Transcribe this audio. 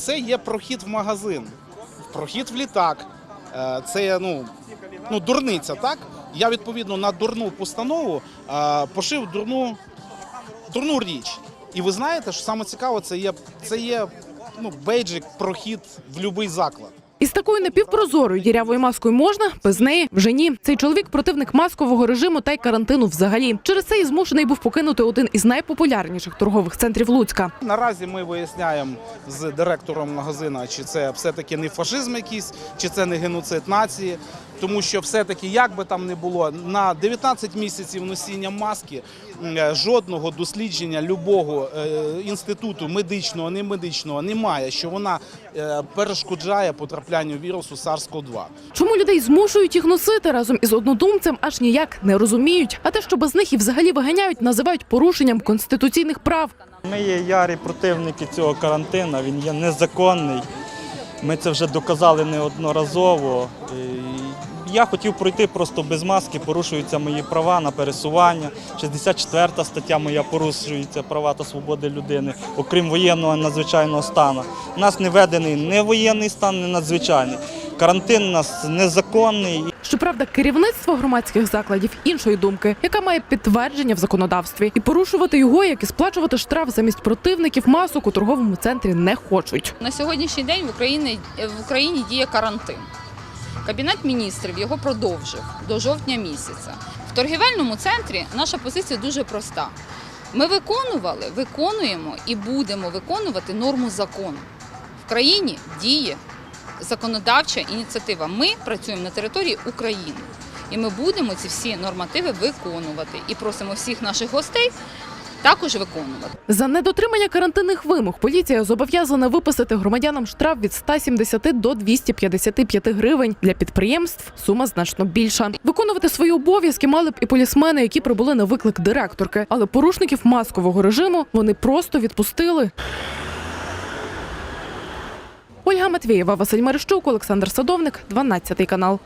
Це є прохід в магазин, прохід в літак. Е, Це ну, ну, дурниця, так? Я відповідно на дурну постанову е, пошив дурну, дурну річ. І ви знаєте, що саме цікаво, це є, це є ну, бейджик, прохід в будь-який заклад. Із такою напівпрозорою дірявою маскою можна, без неї вже ні. Цей чоловік противник маскового режиму та й карантину взагалі. Через це і змушений був покинути один із найпопулярніших торгових центрів Луцька. Наразі ми виясняємо з директором магазина, чи це все-таки не фашизм якийсь, чи це не геноцид нації. Тому що все-таки, як би там не було, на 19 місяців носіння маски е, жодного дослідження любого е, інституту медичного, не медичного немає, що вона е, перешкоджає потраплянню вірусу SARS-CoV-2. Чому людей змушують їх носити разом із однодумцем, аж ніяк не розуміють. А те, що без них і взагалі виганяють, називають порушенням конституційних прав. Ми є ярі противники цього карантину, він є незаконний. Ми це вже доказали неодноразово. Я хотів пройти просто без маски, порушуються мої права на пересування. 64 стаття моя порушуються права та свободи людини, окрім воєнного надзвичайного стану. У нас не введений не воєнний стан, не надзвичайний. Карантин у нас незаконний. Щоправда, керівництво громадських закладів іншої думки, яка має підтвердження в законодавстві, і порушувати його, як і сплачувати штраф замість противників масок у торговому центрі не хочуть. На сьогоднішній день в Україні, в Україні діє карантин. Кабінет міністрів його продовжив до жовтня місяця. В торгівельному центрі наша позиція дуже проста. Ми виконували, виконуємо і будемо виконувати норму закону. В країні діє законодавча ініціатива. Ми працюємо на території України. І ми будемо ці всі нормативи виконувати. І просимо всіх наших гостей також виконувати. За недотримання карантинних вимог поліція зобов'язана виписати громадянам штраф від 170 до 255 гривень. Для підприємств сума значно більша. Виконувати свої обов'язки мали б і полісмени, які прибули на виклик директорки, але порушників маскового режиму вони просто відпустили. Ольга Матвієва, Василь Мерещук, Олександр Садовник, 12 канал.